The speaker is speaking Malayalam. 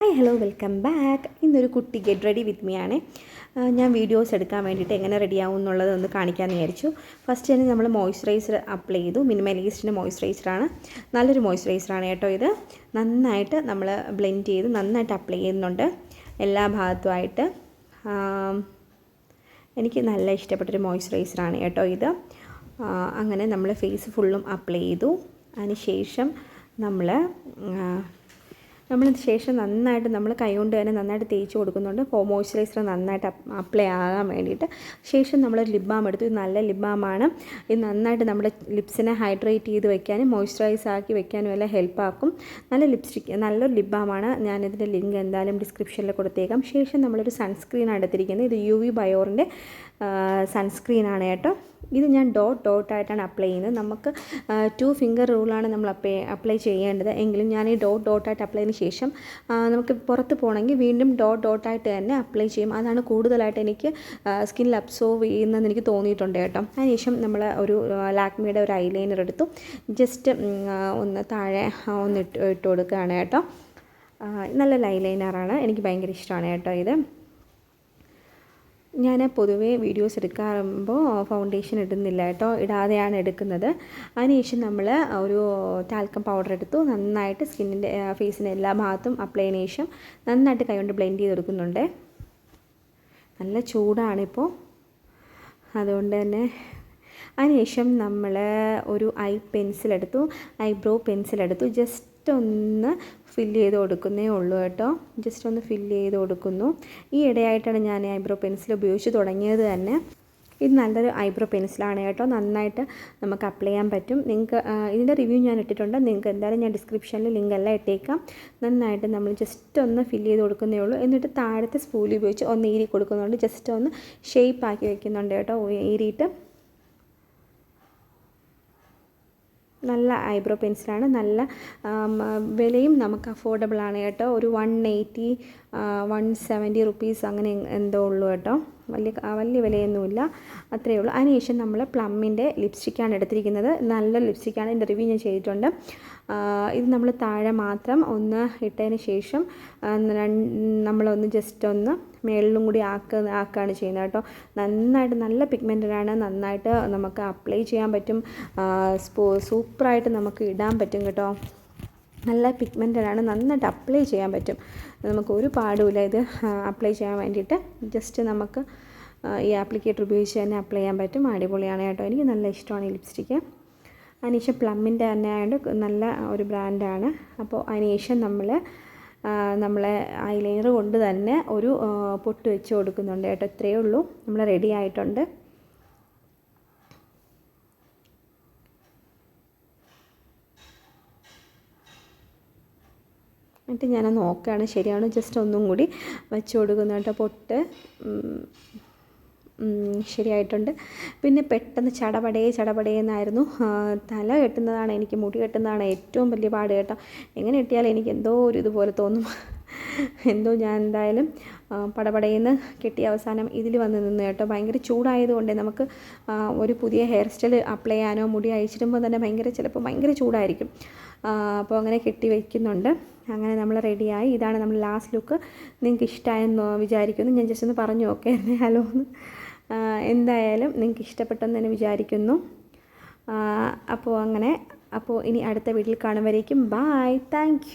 ഹായ് ഹലോ വെൽക്കം ബാക്ക് ഇന്നൊരു കുട്ടി ഗെറ്റ് റെഡി വിത്ത് മീ ആണ്. ഞാൻ വീഡിയോസ് എടുക്കാൻ വേണ്ടിയിട്ട് എങ്ങനെ റെഡിയാവും എന്നുള്ളത് ഒന്ന് കാണിക്കാമെന്ന് വിചാരിച്ചു. ഫസ്റ്റ് തന്നെ നമ്മൾ മോയ്സ്ചറൈസർ അപ്ലൈ ചെയ്തു. മിനിമലിസ്റ്റിന്റെ മോയ്സ്ചറൈസറാണ് നല്ലൊരു മോയ്സ്ചറൈസറാണ് കേട്ടോ ഇത്. നന്നായിട്ട് നമ്മൾ ബ്ലെൻഡ് ചെയ്ത് നന്നായിട്ട് അപ്ലൈ ചെയ്യുന്നുണ്ട്. എല്ലാ ഭാഗത്തുമായിട്ട് എനിക്ക് നല്ല ഇഷ്ടപ്പെട്ടൊരു മോയ്സ്ചറൈസറാണ് കേട്ടോ ഇത്. അങ്ങനെ നമ്മൾ ഫേസ് ഫുള്ളും അപ്ലൈ ചെയ്തു. അതിന് ശേഷം നമ്മൾ നമ്മളതിന് ശേഷം നന്നായിട്ട് നമ്മൾ കൈകൊണ്ട് തന്നെ നന്നായിട്ട് തേച്ച് കൊടുക്കുന്നുണ്ട്. ഫോ മോയ്സ്ചറൈസർ നന്നായിട്ട് അപ്ലൈ ആകാൻ വേണ്ടിയിട്ട്. ശേഷം നമ്മൾ ലിപ് ബാം എടുത്തു ഇത് നല്ല ലിപ് ബാമാണ് ഇത് നന്നായിട്ട് നമ്മുടെ ലിപ്സിനെ ഹൈഡ്രേറ്റ് ചെയ്ത് വെക്കാനും മോയ്സ്ചറൈസ് ആക്കി വെക്കാനും എല്ലാം ഹെൽപ്പാക്കും നല്ല ലിപ്സ്റ്റിക്ക് നല്ലൊരു ലിപ് ബാമാണ് ഞാനിതിന്റെ ലിങ്ക് എന്തായാലും ഡിസ്ക്രിപ്ഷനിൽ കൊടുത്തേക്കാം. ശേഷം നമ്മളൊരു സൺസ്ക്രീൻ എടുത്തിരിക്കുന്നത്. ഇത് യു വി ബയോറിന്റെ സൺസ്ക്രീനാണ് കേട്ടോ. ഇത് ഞാൻ ഡോട്ട് ഡോട്ടായിട്ടാണ് അപ്ലൈ ചെയ്യുന്നത്. നമുക്ക് ടു ഫിംഗർ റൂളാണ് നമ്മൾ അപ്ലൈ അപ്ലൈ ചെയ്യേണ്ടത്. എങ്കിലും ഞാൻ ഈ ഡോട്ട് ഡോട്ടായിട്ട് അപ്ലൈ ചെയ്തതിന് ശേഷം നമുക്ക് പുറത്ത് പോകണമെങ്കിൽ വീണ്ടും ഡോട്ട് ഡോട്ടായിട്ട് തന്നെ അപ്ലൈ ചെയ്യും. അതാണ് കൂടുതലായിട്ട് എനിക്ക് സ്കിന്നിൽ അബ്സോർവ് ചെയ്യുന്നതെന്ന് എനിക്ക് തോന്നിയിട്ടുണ്ട് കേട്ടോ. അതിനുശേഷം നമ്മൾ ഒരു ലാക്മിയുടെ ഒരു ഐലൈനർ എടുത്തു. ജസ്റ്റ് ഒന്ന് താഴെ ഒന്ന് ഇട്ട് ഇട്ട് കൊടുക്കുകയാണ് കേട്ടോ. നല്ല നല്ലൊരു ലൈനറാണ് എനിക്ക് ഭയങ്കര ഇഷ്ടമാണ് കേട്ടോ ഇത്. ഞാൻ പൊതുവേ വീഡിയോസ് എടുക്കാറുമ്പോൾ ഫൗണ്ടേഷൻ ഇടുന്നില്ല കേട്ടോ. ഇടാതെയാണ് എടുക്കുന്നത്. അതിനുശേഷം നമ്മൾ ഒരു ടാൽക്കം പൗഡർ എടുത്തു. നന്നായിട്ട് സ്കിന്നിന്റെ ഫേസിന്റെ എല്ലാ ഭാഗത്തും അപ്ലൈ ചെയ്യുന്ന ശേഷം നന്നായിട്ട് കൈകൊണ്ട് ബ്ലെൻഡ് ചെയ്ത് കൊടുക്കുന്നുണ്ട് നല്ല ചൂടാണിപ്പോൾ അതുകൊണ്ട് തന്നെ അതിനുശേഷം നമ്മൾ ഒരു ഐ പെൻസിൽ എടുത്തു. ഐബ്രോ പെൻസിൽ എടുത്തു. ജസ്റ്റ് ഒന്ന് ഫില്ല് ചെയ്ത് കൊടുക്കുന്നേ ഉള്ളൂ കേട്ടോ. ജസ്റ്റ് ഒന്ന് ഫില്ല് ചെയ്ത് കൊടുക്കുന്നു. ഈ ഇടയായിട്ടാണ് ഞാൻ ഐബ്രോ പെൻസിൽ ഉപയോഗിച്ച് തുടങ്ങിയത് തന്നെ. ഇത് നല്ലൊരു ഐബ്രോ പെൻസിലാണ് കേട്ടോ. നന്നായിട്ട് നമുക്ക് അപ്ലൈ ചെയ്യാൻ പറ്റും. നിങ്ങൾക്ക് ഇതിന്റെ റിവ്യൂ ഞാൻ ഇട്ടിട്ടുണ്ട്. നിങ്ങൾക്ക് എന്തായാലും ഞാൻ ഡിസ്ക്രിപ്ഷനിൽ ലിങ്ക് എല്ലാം ഇട്ടേക്കാം. നന്നായിട്ട് നമ്മൾ ജസ്റ്റ് ഒന്ന് ഫില്ല് ചെയ്ത് കൊടുക്കുന്നേ ഉള്ളൂ. എന്നിട്ട് താഴത്തെ സ്പൂൾ ഉപയോഗിച്ച് ഒന്ന് ഈരി കൊടുക്കുന്നുണ്ട്. ജസ്റ്റ് ഒന്ന് ഷേപ്പ് ആക്കി വെക്കുന്നുണ്ട് കേട്ടോ. ഈരിയിട്ട് നല്ല ഐബ്രോ പെൻസിലാണ്. നല്ല വിലയും നമുക്ക് അഫോർഡബിൾ ആണ് കേട്ടോ. ഒരു one eighty one seventy rupees അങ്ങനെ എന്തോ ഉള്ളൂ കേട്ടോ. വലിയ വലിയ വിലയൊന്നുമില്ല. അത്രയേ ഉള്ളൂ. അതിനുശേഷം നമ്മൾ പ്ലമ്മിന്റെ ലിപ്സ്റ്റിക്കാണ് എടുത്തിരിക്കുന്നത്. നല്ല ലിപ്സ്റ്റിക്കാണ്. ഇതിന്റെ റിവ്യൂ ഞാൻ ചെയ്തിട്ടുണ്ട്. ഇത് നമ്മൾ താഴെ മാത്രം ഒന്ന് ഇട്ടതിന് ശേഷം നമ്മളൊന്ന് ജസ്റ്റ് ഒന്ന് മേളിലും കൂടി ആക്ക ആക്കുകയാണ് ചെയ്യുന്നത് കേട്ടോ. നന്നായിട്ട് നല്ല പിഗ്മെന്റഡാണ് നന്നായിട്ട് നമുക്ക് അപ്ലൈ ചെയ്യാൻ പറ്റും. സൂപ്പറായിട്ട് നമുക്ക് ഇടാൻ പറ്റും കേട്ടോ. നല്ല പിഗ്മെന്റഡാണ് നന്നായിട്ട് അപ്ലൈ ചെയ്യാൻ പറ്റും. നമുക്ക് ഒരു പാടുമില്ല. ഇത് അപ്ലൈ ചെയ്യാൻ വേണ്ടിയിട്ട് ജസ്റ്റ് നമുക്ക് ഈ ആപ്ലിക്കേറ്റർ ഉപയോഗിച്ച് തന്നെ അപ്ലൈ ചെയ്യാൻ പറ്റും. അടിപൊളിയാണ് കേട്ടോ. എനിക്ക് നല്ല ഇഷ്ടമാണ് ഈ ലിപ്സ്റ്റിക്ക് അതിനുശേഷം പ്ലമ്മിന്റെ തന്നെ ആയതുകൊണ്ട് നല്ല ഒരു ബ്രാൻഡാണ് അപ്പോൾ അതിനുശേഷം നമ്മൾ നമ്മളെ ഐലൈനർ കൊണ്ട് തന്നെ ഒരു പൊട്ട് വെച്ച് കൊടുക്കുന്നുണ്ട് കേട്ടോ. ഇത്രയേ ഉള്ളൂ. നമ്മൾ റെഡി ആയിട്ടുണ്ട്. എന്നിട്ട് ഞാൻ നോക്കുകയാണ്. ശരിയാണോ ജസ്റ്റ് ഒന്നും കൂടി വെച്ച് കൊടുക്കുന്ന കേട്ടോ. പൊട്ട് ശരിയായിട്ടുണ്ട്. പിന്നെ പെട്ടെന്ന് ചടപടേ ചടപടേ എന്നായിരുന്നു. തല കെട്ടുന്നതാണ് എനിക്ക് മുടി കെട്ടുന്നതാണ് ഏറ്റവും വലിയ പാട് കേട്ടോ. എങ്ങനെ കെട്ടിയാലും എനിക്ക് എന്തോ ഒരു ഇതുപോലെ തോന്നും. എന്തോ ഞാൻ എന്തായാലും പടപടയെന്ന് കെട്ടി അവസാനം ഇതിൽ വന്ന് നിന്ന് കേട്ടോ. ഭയങ്കര ചൂടായതുകൊണ്ട് നമുക്ക് ഒരു പുതിയ ഹെയർ സ്റ്റൈൽ അപ്ലൈ ചെയ്യാനോ മുടി അയച്ചിടുമ്പോൾ തന്നെ ഭയങ്കര ചിലപ്പോൾ ഭയങ്കര ചൂടായിരിക്കും. അപ്പോൾ അങ്ങനെ കെട്ടി വയ്ക്കുന്നുണ്ട് അങ്ങനെ നമ്മൾ റെഡിയായി. ഇതാണ് നമ്മൾ ലാസ്റ്റ് ലുക്ക് നിങ്ങൾക്ക് ഇഷ്ടമായെന്ന് വിചാരിക്കുന്നു. ഞാൻ ജസ്റ്റ് ഒന്ന് പറഞ്ഞു ഓക്കെ ഹലോ. എന്തായാലും നിങ്ങൾക്ക് ഇഷ്ടപ്പെട്ടെന്ന് തന്നെ വിചാരിക്കുന്നു. അപ്പോൾ അങ്ങനെ അപ്പോൾ ഇനി അടുത്ത വീട്ടിൽ കാണുമ്പോഴേക്കും ബായ് താങ്ക്